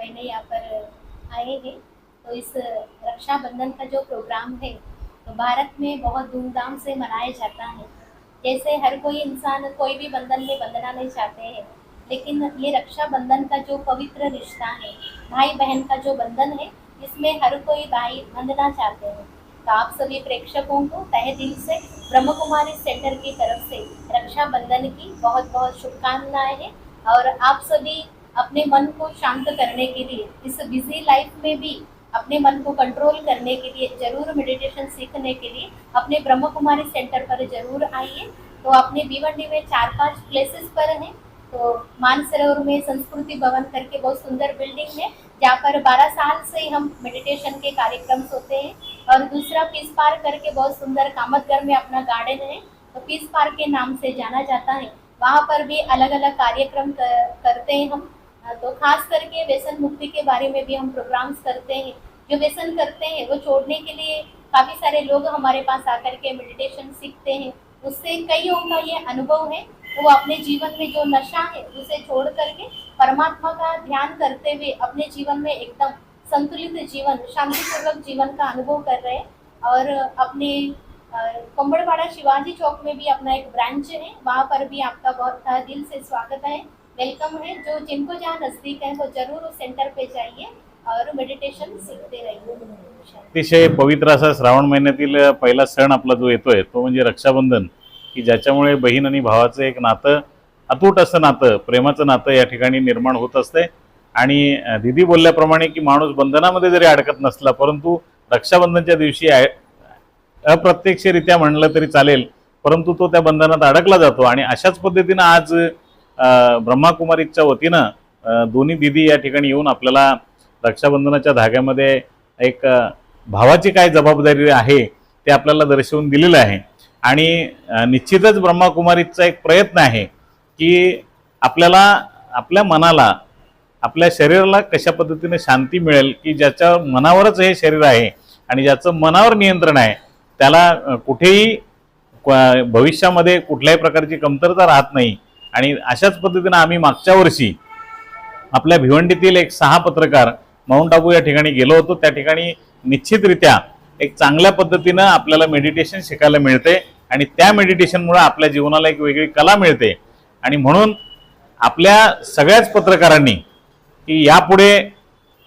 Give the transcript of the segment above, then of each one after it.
हम बहनें यहाँ पर आए हैं। तो इस रक्षाबंधन का जो प्रोग्राम है तो भारत में बहुत धूमधाम से मनाया जाता है। जैसे हर कोई इंसान कोई भी बंधन में बंधना नहीं चाहते हैं, लेकिन ये रक्षाबंधन का जो पवित्र रिश्ता है भाई बहन का जो बंधन है, इसमें हर कोई भाई बंधना चाहते हैं। तो आप सभी प्रेक्षकों को तहे दिल से ब्रह्म कुमारी सेंटर की तरफ़ से रक्षाबंधन की बहुत बहुत शुभकामनाएँ हैं और आप सभी अपने मन को शांत करने के लिए इस बिज़ी लाइफ में भी अपने मन को कंट्रोल करने के लिए ज़रूर मेडिटेशन सीखने के लिए अपने ब्रह्म कुमारी सेंटर पर ज़रूर आइए। तो अपने भिवंडी में चार पाँच प्लेसेस पर हैं। तो मानसरोवर में संस्कृति भवन करके बहुत सुंदर बिल्डिंग है जहाँ पर 12 साल से हम मेडिटेशन के कार्यक्रम होते हैं। और दूसरा पीस पार्क करके बहुत सुंदर कामतगर में अपना गार्डन है। तो पीस पार्क के नाम से जाना जाता है। वहाँ पर भी अलग अलग कार्यक्रम कर, करते हैं हम। तो खास करके व्यसन मुक्ति के बारे में भी हम प्रोग्राम्स करते हैं। जो व्यसन करते हैं, वो छोड़ने के लिए काफ़ी सारे लोग हमारे पास आकर के मेडिटेशन सीखते हैं। उससे कईयों का ये अनुभव है, वो अपने जीवन में जो नशा है, उसे छोड़ करके परमात्मा का ध्यान करते हुए अपने जीवन में एकदम संतुलित जीवन, शांतिपूर्वक जीवन का अनुभव कर रहे हैं। और अपने कंबड़वाड़ा शिवाजी चौक में भी अपना एक ब्रांच है, वहाँ पर भी आपका बहुत दिल से स्वागत है। वेलकम है। जो जिनको जहाँ नज़दीक है वो जरूर उस सेंटर पे जाइए और मेडिटेशन सीखते रहिए। अतिशय पवित्र असा श्रावण महिन्यातील पहिला सण आपला जो येतोय तो म्हणजे रक्षाबंधन की ज्याच्यामुळे बहीण आणि भावाचं एक नातं अतूट असं नातं प्रेमाचं नातं या ठिकाणी निर्माण होत असते. आणि दिदी बोलल्याप्रमाणे की माणूस बंधनामध्ये जरी अडकत नसला परंतु रक्षाबंधनच्या दिवशी आहे- अप्रत्यक्षरित्या म्हणलं तरी चालेल परंतु तो त्या बंधनात अडकला जातो. आणि अशाच पद्धतीनं आज ब्रह्माकुमारीच्या वतीनं दोन्ही दिदी या ठिकाणी येऊन आपल्याला रक्षाबंधनाच्या धाग्यामध्ये एक भावाची काय जबाबदारी आहे ते आपल्याला दर्शवून दिलेलं आहे. आणि निश्चितच ब्रह्माकुमारीचा एक प्रयत्न आहे की आपल्याला आपल्या मनाला आपल्या शरीराला कशा पद्धतीने शांती मिळेल की ज्याच्या मनावरच हे शरीर आहे आणि ज्याचं मनावर नियंत्रण आहे त्याला कुठेही भविष्यामध्ये कुठल्याही प्रकारची कमतरता राहत नाही. आणि अशाच पद्धतीनं आम्ही मागच्या वर्षी आपल्या भिवंडीतील एक सहा पत्रकार माउंट आबू या ठिकाणी गेलो होतो. त्या ठिकाणी निश्चितरित्या एक चांगल्या पद्धतीनं आपल्याला मेडिटेशन शिकायला मिळते आणि त्या मेडिटेशनमुळे आपल्या जीवनाला एक वेगळी कला मिळते. आणि म्हणून आपल्या सगळ्याच पत्रकारांनी की यापुढे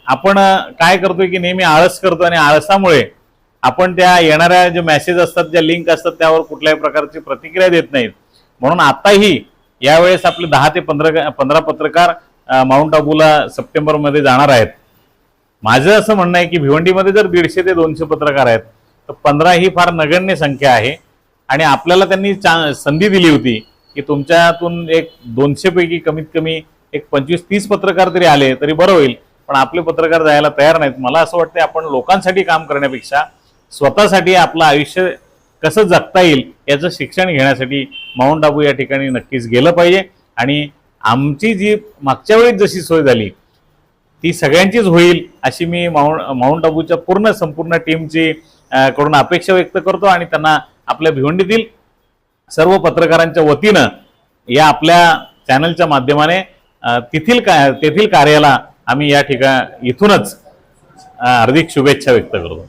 आपण काय करतोय की नेहमी आळस करतो आणि आळसामुळे आपण त्या येणाऱ्या जे मेसेज असतात ज्या लिंक असतात त्यावर कुठल्याही प्रकारची प्रतिक्रिया देत नाहीत. म्हणून आताही यावेळेस आपले दहा ते पंधरा पंधरा पत्रकार माउंट आबूला सप्टेंबरमध्ये जाणार आहेत. माझं असं म्हणणं आहे की भिवंडीमध्ये जर दीडशे ते दोनशे पत्रकार आहेत तर पंधरा ही फार नगण्य संख्या आहे. आणि आपल्याला त्यांनी चा संधी दिली होती की तुमच्यातून एक दोनशेपैकी कमीत कमी एक पंचवीस तीस पत्रकार तरी आले तरी बरं होईल. पण आपले पत्रकार जायला तयार नाहीत. मला असं वाटतं आपण लोकांसाठी काम करण्यापेक्षा स्वतःसाठी आपलं आयुष्य कसं जगता येईल याचं शिक्षण घेण्यासाठी माउंट आबू या ठिकाणी नक्कीच गेलं पाहिजे. आणि आमची जी मागच्या वेळी जशी सोय झाली ती सगळ्यांचीच होईल अशी मी माउंट माउंट आबूच्या पूर्ण संपूर्ण टीमची कडून अपेक्षा व्यक्त करतो आणि त्यांना आपल्या भिवंडीतील सर्व पत्रकारांच्या वतीनं या आपल्या चॅनलच्या माध्यमाने तेथील का तेथील कार्याला आम्ही या ठिकाण इथूनच हार्दिक शुभेच्छा व्यक्त करतो.